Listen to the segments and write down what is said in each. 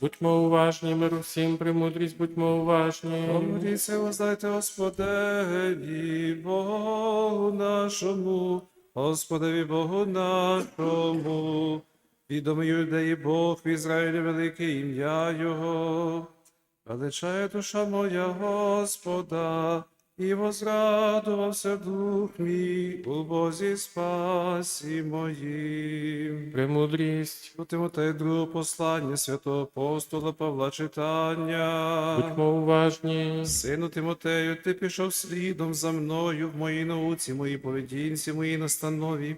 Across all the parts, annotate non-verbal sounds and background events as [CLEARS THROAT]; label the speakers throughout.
Speaker 1: Будьмо уважні, миру всім, премудрість, будьмо уважні.
Speaker 2: Помоліться, воздайте Господеві Богу нашому, Господеві Богу нашому. Відомий юдеї Бог в Ізраїлі велике ім'я Його. Величає душа моя Господа, і возрадувався дух мій у Бозі спасі моїм.
Speaker 1: Премудрість,
Speaker 2: У Тимотею друге послання святого апостола Павла читання.
Speaker 1: будьмо уважні.
Speaker 2: Сину Тимотею, ти пішов слідом за мною в моїй науці, моїй поведінці, моїй настанові,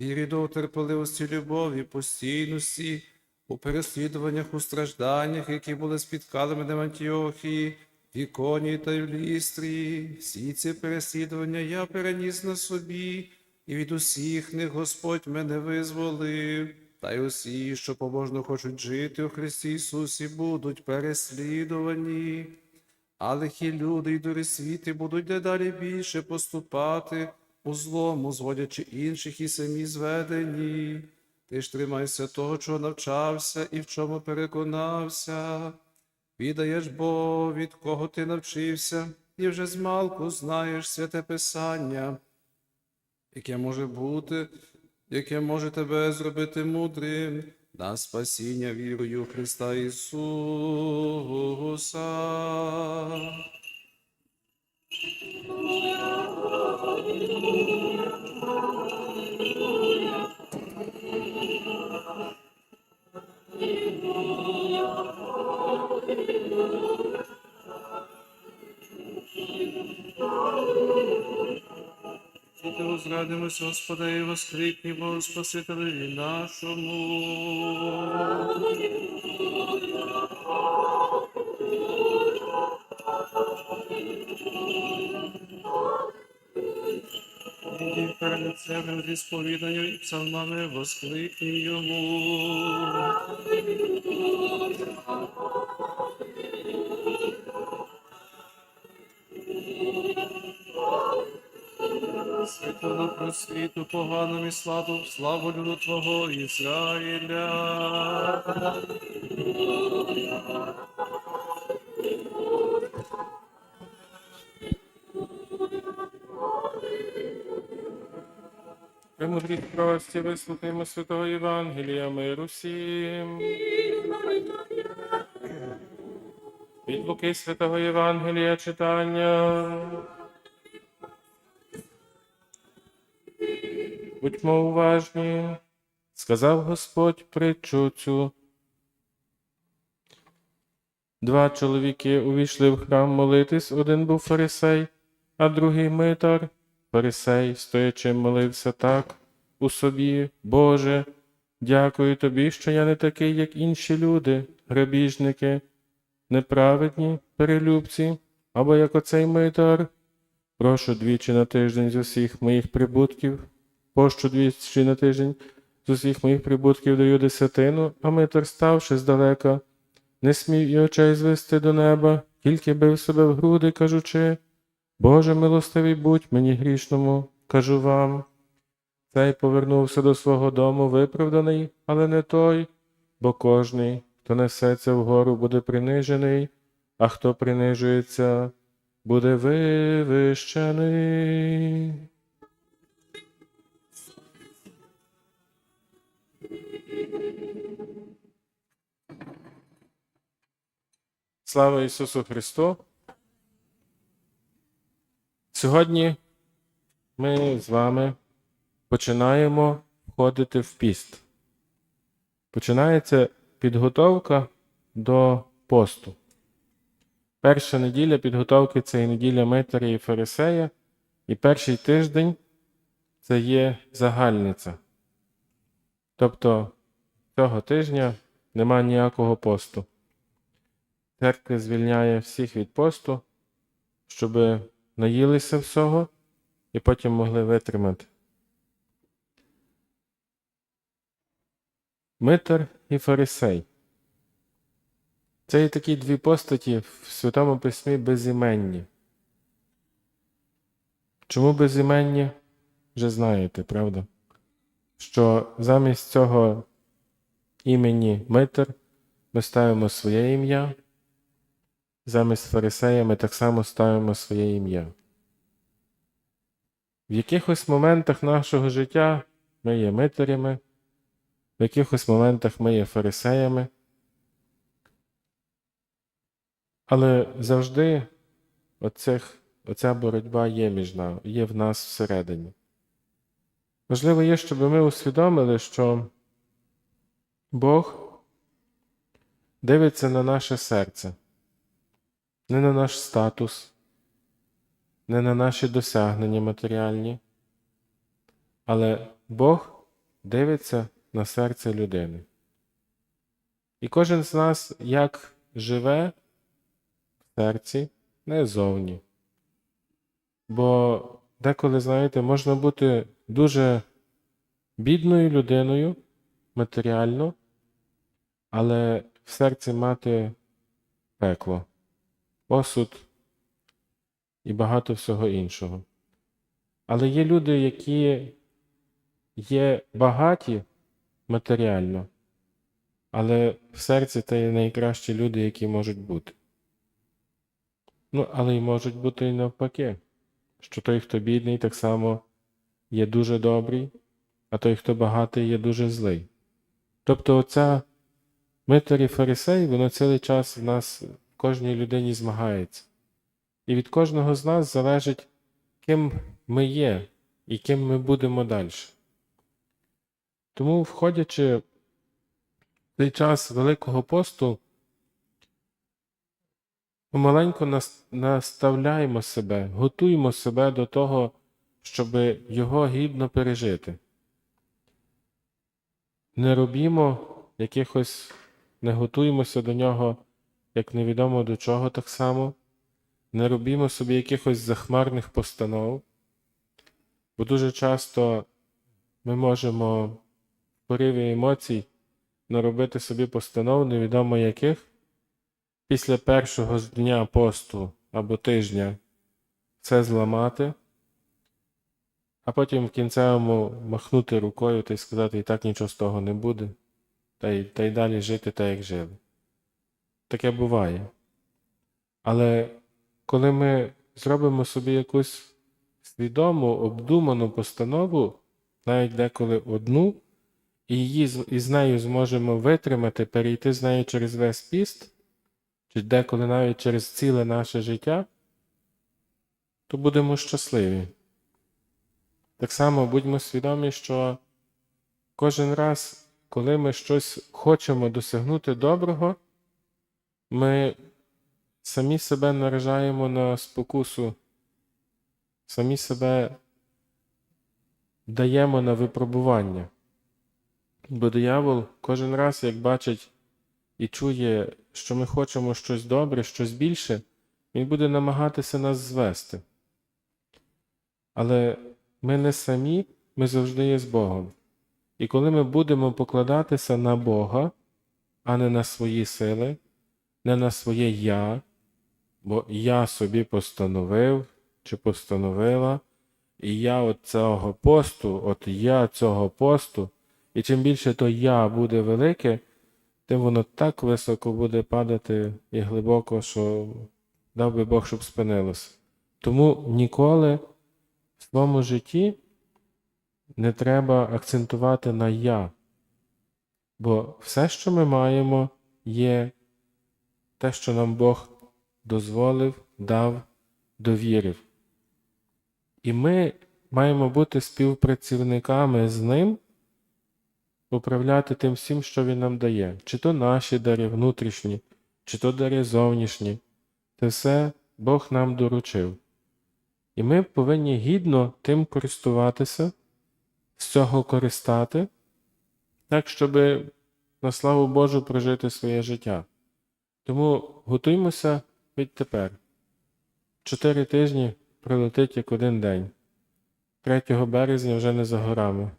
Speaker 2: вірі до терпеливості, любові, постійності, у переслідуваннях, у стражданнях, які були спіткали мене в Антіохії, в Іконії та в Лістрії. Всі ці переслідування я переніс на собі, і від усіх них Господь мене визволив. Та й усі, що побожно хочуть жити у Христі Ісусі, будуть переслідувані. А лихі люди й дурисвіти будуть дедалі більше поступати у злому, зводячи інших і самі зведені. Ти ж тримайся того, чого навчався і в чому переконався. Відаєш бо, від кого ти навчився, і вже змалку знаєш святе Писання, яке може бути, яке може тебе зробити мудрим на спасіння вірою в Христа Ісуса. Ти возрадимось, Господа, і воскликнімо Спасителеві нашому. Іди перед себе зі сповіданням і псалмами воскликні йому. Світло просвіту поганому і славу, славу люду Твого Ізраїля.
Speaker 1: Премудрість прості, вислухаймо святого Євангелія, миру всім. Від Луки святого Євангелія читання. Будьмо уважні, сказав Господь притчу цю. Два чоловіки увійшли в храм молитись, один був фарисей, а другий митар. Фарисей, стоячи, молився так у собі, Боже, дякую тобі, що я не такий, як інші люди, грабіжники, неправедні, перелюбці, або як оцей митар. Прошу двічі на тиждень з усіх моїх прибутків, пощу двічі на тиждень з усіх моїх прибутків даю десятину, а митар, ставши здалека, не смів і очей звести до неба, тільки бив себе в груди, кажучи, Боже милостивий будь мені грішному, кажу вам. Цей повернувся до свого дому виправданий, але не той, бо кожний, хто несеться вгору, буде принижений, а хто принижується, буде вивищений. Слава Ісусу Христу! Сьогодні ми з вами починаємо входити в піст. Починається підготовка до посту. Перша неділя підготовки це і неділя Митаря і Фарисея, і перший тиждень це є загальниця. Тобто цього тижня нема ніякого посту. Церква звільняє всіх від посту, щоб наїлися всього і потім могли витримати. Митар і Фарисей. Це є такі дві постаті в Святому Письмі безіменні. Чому безіменні? Вже знаєте, правда? що замість цього імені Митер ми ставимо своє ім'я, замість фарисея ми так само ставимо своє ім'я. В якихось моментах нашого життя ми є митарями, в якихось моментах ми є фарисеями, але завжди оцих, оця боротьба є між нами, є в нас всередині. Важливо є, щоб ми усвідомили, що Бог дивиться на наше серце, не на наш статус, не на наші досягнення матеріальні, але Бог дивиться на серце людини. І кожен з нас як живе в серці, не зовні. Бо деколи, знаєте, можна бути дуже бідною людиною матеріально, але в серці мати пекло, осуд і багато всього іншого. Але є люди, які є багаті матеріально, але в серці це є найкращі люди, які можуть бути. Ну, але й можуть бути і навпаки, що той, хто бідний, так само є дуже добрий, а той, хто багатий, є дуже злий. Тобто, оця митар і фарисей, воно цілий час в нас кожній людині змагається. І від кожного з нас залежить, ким ми є і ким ми будемо далі. Тому, входячи в цей час Великого посту, помаленьку наставляємо себе, готуємо себе до того, щоб його гідно пережити. Не робімо якихось, не готуємося до нього, як невідомо до чого так само, не робімо собі якихось захмарних постанов, бо дуже часто ми можемо в пориві емоцій наробити собі постанов, невідомо яких, після першого дня посту або тижня це зламати, а потім в кінцевому махнути рукою та й сказати, і так нічого з того не буде, та й, та й далі жити так, як жили. Таке буває. Але коли ми зробимо собі якусь свідому, обдуману постанову, навіть деколи одну, і її і з нею зможемо витримати, перейти з нею через весь піст, чи деколи навіть через ціле наше життя, то будемо щасливі. Так само будьмо свідомі, що кожен раз, коли ми щось хочемо досягнути доброго, ми самі себе наражаємо на спокусу, самі себе даємо на випробування. Бо диявол кожен раз, як бачить і чує, що ми хочемо щось добре, щось більше, він буде намагатися нас звести. Але ми не самі, ми завжди є з Богом. І коли ми будемо покладатися на Бога, а не на свої сили, не на своє я, бо я собі постановив чи постановила, і я от цього посту, от я цього посту, і чим більше то я буде велике, тим воно так високо буде падати і глибоко, що дав би Бог, щоб спинилося. Тому ніколи в своєму житті не треба акцентувати на я. Бо все, що ми маємо, є те, що нам Бог дозволив, дав, довірив. І ми маємо бути співпрацівниками з Ним, управляти тим всім, що Він нам дає, чи то наші дари внутрішні, чи то дари зовнішні. Це все Бог нам доручив. І ми повинні гідно тим користуватися, з цього користати, так, щоб на славу Божу прожити своє життя. Тому готуймося відтепер. Чотири тижні пролетить як один день. 3 березня вже не за горами.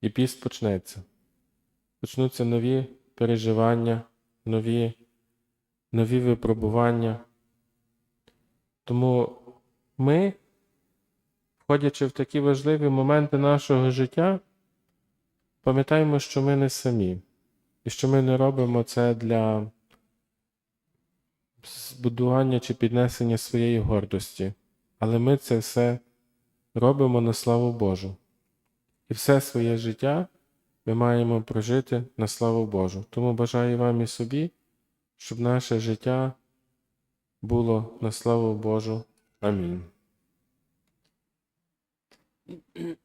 Speaker 1: І піст почнеться. Почнуться нові переживання, нові, нові випробування. Тому ми, входячи в такі важливі моменти нашого життя, пам'ятаємо, що ми не самі, і що ми не робимо це для збудування чи піднесення своєї гордості, але ми це все робимо на славу Божу. І все своє життя ми маємо прожити на славу Божу. Тому бажаю вам і собі, щоб наше життя було на славу Божу. Амінь. [CLEARS THROAT]